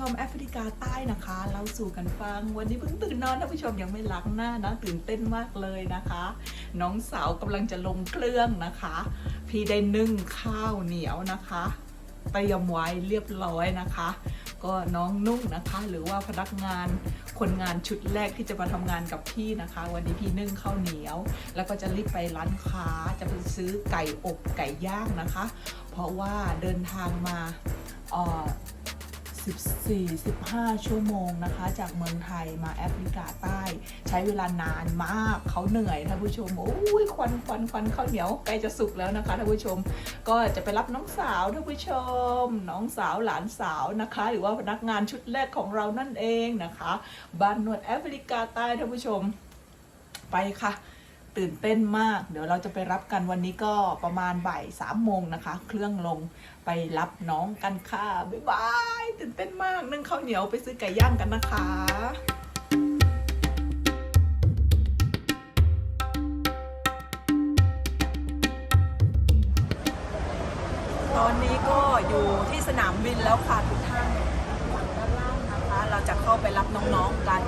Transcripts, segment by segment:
ท่านผู้ชมแอฟริกาใต้นะคะเราสู่กันฟัง วันนี้เพิ่งตื่นนอนท่านผู้ชมยังไม่ล้างหน้านะตื่นเต้นมากเลยนะคะ น้องสาวกำลังจะลงเครื่องนะคะ พี่ได้นึ่งข้าวเหนียวนะคะเตรียมไว้เรียบร้อยนะคะ ก็น้องนุ่งนะคะ หรือว่าพนักงานคนงานชุดแรกที่จะมาทำงานกับพี่นะคะ วันนี้พี่นึ่งข้าวเหนียว แล้วก็จะรีบไปร้านค้าจะไปซื้อไก่อบไก่ย่างนะคะ เพราะว่าเดินทางมาอ่อ 14 15 ชั่วโมงนะคะ จากเมืองไทยมาแอฟริกาใต้ ใช้เวลานานมากเขาเหนื่อยท่านผู้ชมโอ้ยควันควันควันข้าวเหนียวใกล้จะสุกแล้วนะคะท่านผู้ชม ก็จะไปรับน้องสาวท่านผู้ชม น้องสาวหลานสาวนะคะ หรือว่าพนักงานชุดแรกของเรานั่นเองนะคะบ้านนวดแอฟริกาใต้ท่านผู้ชม ไปค่ะ ตื่นเต้นมาก เดี๋ยวเราจะไปรับกันวันนี้ก็ประมาณบ่ายสามโมงนะคะ เครื่องลงไปรับน้องกันค่ะ บ๊ายบาย ตื่นเต้นมากนึ่งข้าวเหนียวไปซื้อไก่ย่างกันนะคะตอนนี้ก็อยู่ที่สนามบินแล้วค่ะทุกท่านด้านล่างนะคะ เราจะเข้าไปรับน้องๆกัน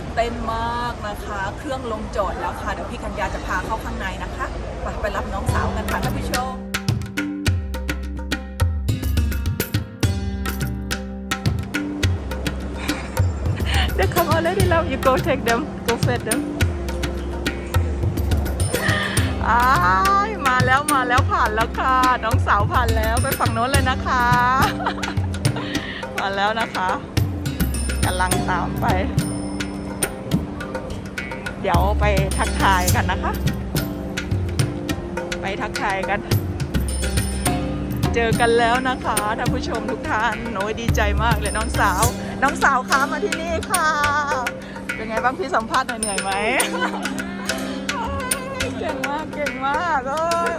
ตื่นเต้นมากนะคะ เครื่องลงจอดแล้วค่ะ เดี๋ยวพี่กัญญาจะพาเข้าข้างในนะคะไปไปรับน้องสาวกันค่ะท่านผู้ชม They come already love you go take them go fed them อ้ายมาแล้วมาแล้วผ่านแล้วค่ะ น้องสาวผ่านแล้วไปฝั่งโน้นเลยนะคะ มาแล้วนะคะกำลังตามไป เดี๋ยวไปทักทายกันนะคะ ไปทักทายกัน เจอกันแล้วนะคะท่านผู้ชมทุกท่านโอ้ยดีใจมากเลยน้องสาว น้องสาวค้ามาที่นี่ค่ะ เป็นไงบ้างพี่สัมภาษณ์เหนื่อยไหมเก่งมากเก่งมากเอ้ย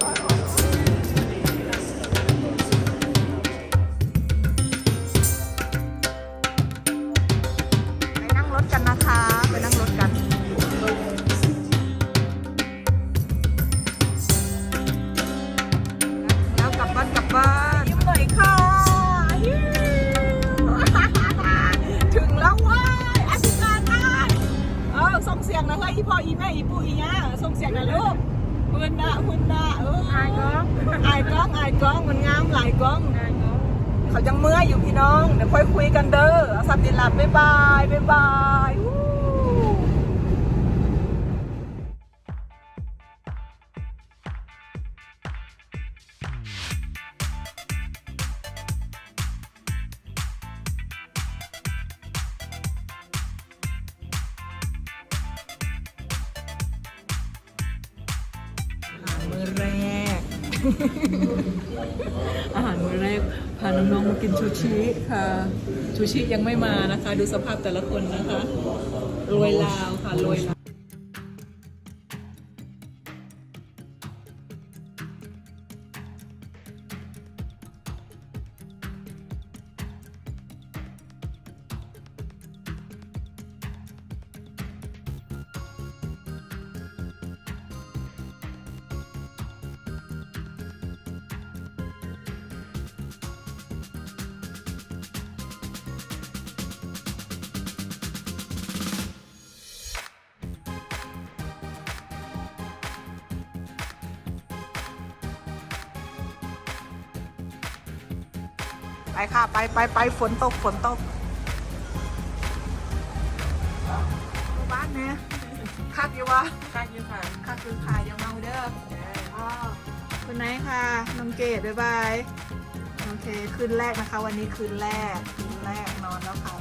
งเสียงนะเฮ้ยอีพ่ออีแม่อีปู่อีย่าส่งเสียงนะลูกหุ่นนะหุ่นนะเอออายกล้องอายกล้องอายกล้องมันงามหลายกล้อง เขายังเมื่อยอยู่พี่น้อง เดี๋ยวค่อยคุยกันเด้อเอาสัตว์ติดหลับบ๊ายบายบ๊ายบาย อาหารมื้อแรกพาน้องๆมากินชูชิค่ะ ชูชิยังไม่มานะคะ ดูสภาพแต่ละคนนะคะรวยลาวค่ะรวยลาว ค่ะไปไปไปฝนตกฝนตกบ้านเนี่ยคักอยู่วะคักอยู่ค่ะคักคือขายยังเมาเด้ออ๋อคุณไหนค่ะน้องเกดบ๊ายบาย โอเค คืนแรกนะคะ วันนี้คืนแรก คืนแรกนอนแล้วค่ะ